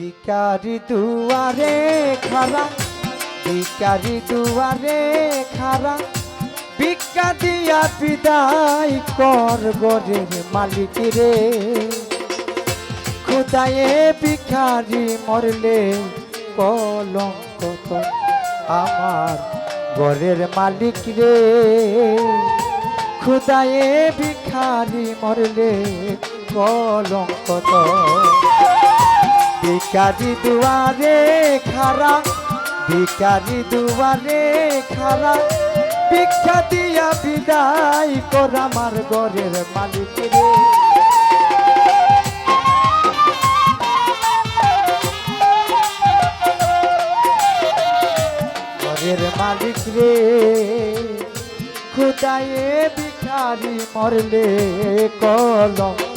ভিকারি দুয়ারে খারা, ভিকারি দুয়ারে খারা। ভিক্ষা দিয়া বিদায় কর গরের মালিক রে। খুদায়ে ভিখারি মরলে কলঙ্ক আমার গরের মালিক রে। খুদায়ে ভিখারি মরলে কলঙ্ক ভিকারি দুয়ারে খারা ভিকারি দুয়ারে খারা ভিক্ষা দিয়া বিদায় কর আমার গরের মালিক রে। ঘরের মালিক রে খুদায়ে ভিখারি মরলে কলঙ্ক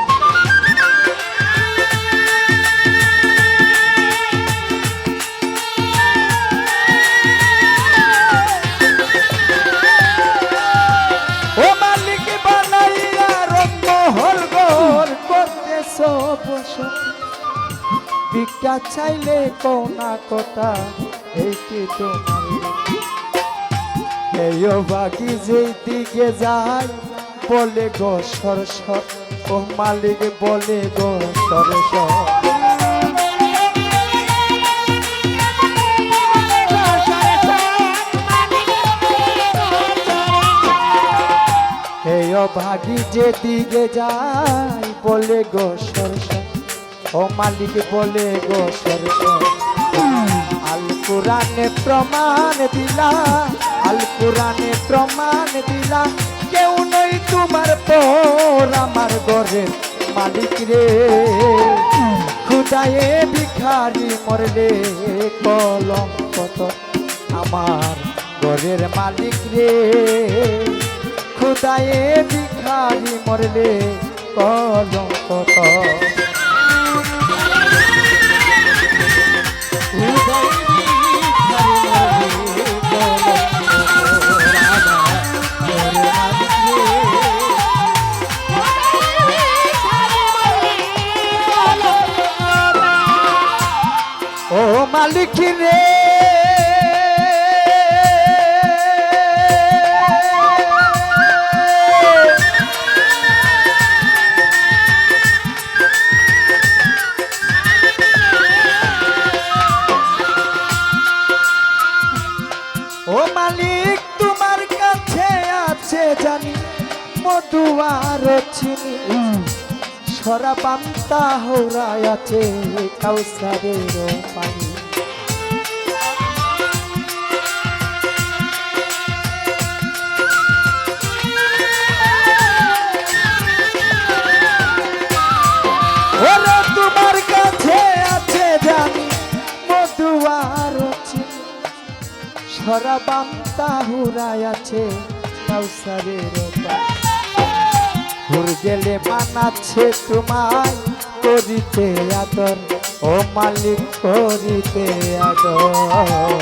ভিক্ষা চাইলে কোনা কথা, এই কি তোমার এই বাকি যেই দিকে যায়, বলে গো সর সর ও মালিক বলে গো সর সর ভাগি যে দিকে যায়, বলে গো সর সর ও মালিক বলে গো সর সর আল কোরআনে প্রমাণ দিলা, আল কোরআনে প্রমাণ দিলা। কেউ নই তোমার পর আমার ঘরের মালিক রে। খুদায়ে ভিখারি মরলে কলঙ্ক তো আমার ঘরের মালিক রে। খুদায়ে ভিখারি মরলে কলঙ্ক তো আর চিনি সরা পান্তা হৌরায় আছে কাউসারের পানি। ওরে তোমার কাছে আছে জানি মধু সরা পান্তা হৌরায় আছে কাউসারের পানি। ভুর গেলে মানাচ্ছে তোমায় করিতে আদর। ও মালিক, করিতে আদর।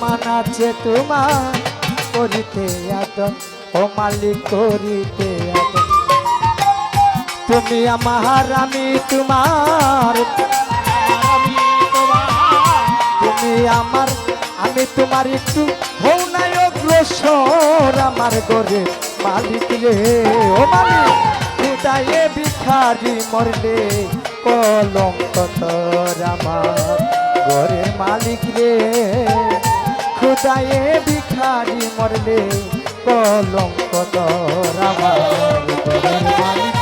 মানাচ্ছে তোমায় করিতে আদর। ও মালিক, করিতে আদর। তুমি আমার, আমি তোমার আমার, আমি তোমার একটু হও নাই অগ্রসর আমার গরে মালিক রে, ও মালিক খুদায়ে ভিখারি মরলে কলঙ্ক তোর আমার। ঘরের মালিক রে খুদায়ে ভিখারি মরলে কলঙ্ক তোর আমার। মালিক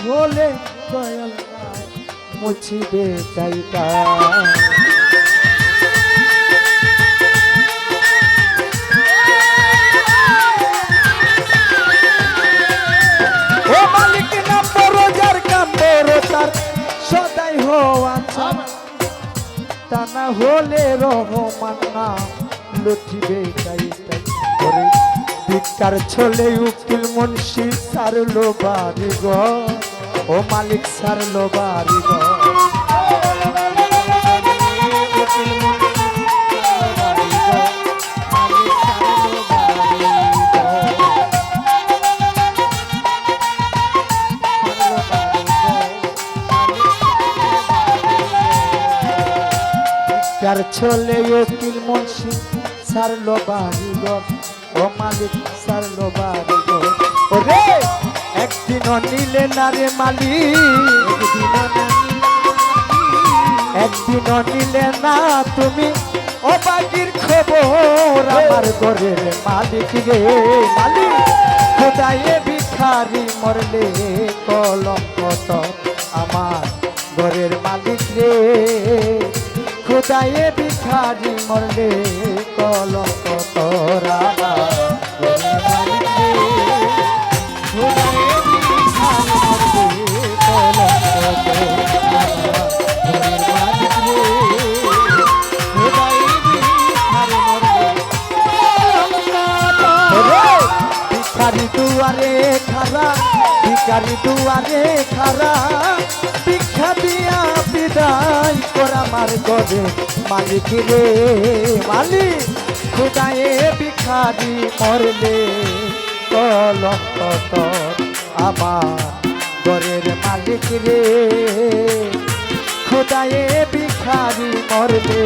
হলে দয়াল মুছিবে তার সদাই হওয়া তা না হলে রহমান না লুঠিবে তাই তাই করে ভিক্ষার ছলে উকিল মুন্সি সারলো বাড়ি গ ও মালিক সারলো বাড়ি কার ছলে উকিল মুন্সি সারলো বাড়ি ও মালিক সারলো বাড়ি ওরে একদিনও নিলে না রে মালিক একদিনও নিলে না, তুমি ও বাকির খবর আমার ঘরের মালিক রে মালিক খোদায়ে ভিখারি মরলে কলঙ্ক তোর আমার ঘরের মালিক রে। খোদায়ে ভিখারি মরলে কলঙ্ক তোর আমার ভিখারি দুয়ারে খারা, ভিক্ষা দিয়া বিদায় করা মার গরে মালিক রে, মালিক, খুদায়ে ভিখারি মরলে। তোর আমার গরের মালিক রে। খোদায়ে ভিখারি মরলে।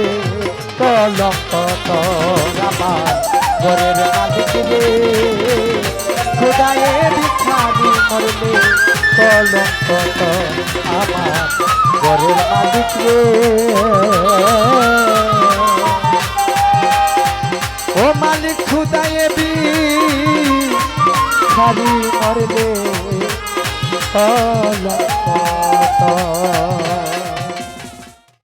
কলঙ্ক তোর আমার ঘরের মালিক রে। খোদায়ে ভিখারি মরলে কলঙ্ক আমার ঘরের মালিক রে ও মালিক খুদায়ে ভিখারি মরলে কলঙ্ক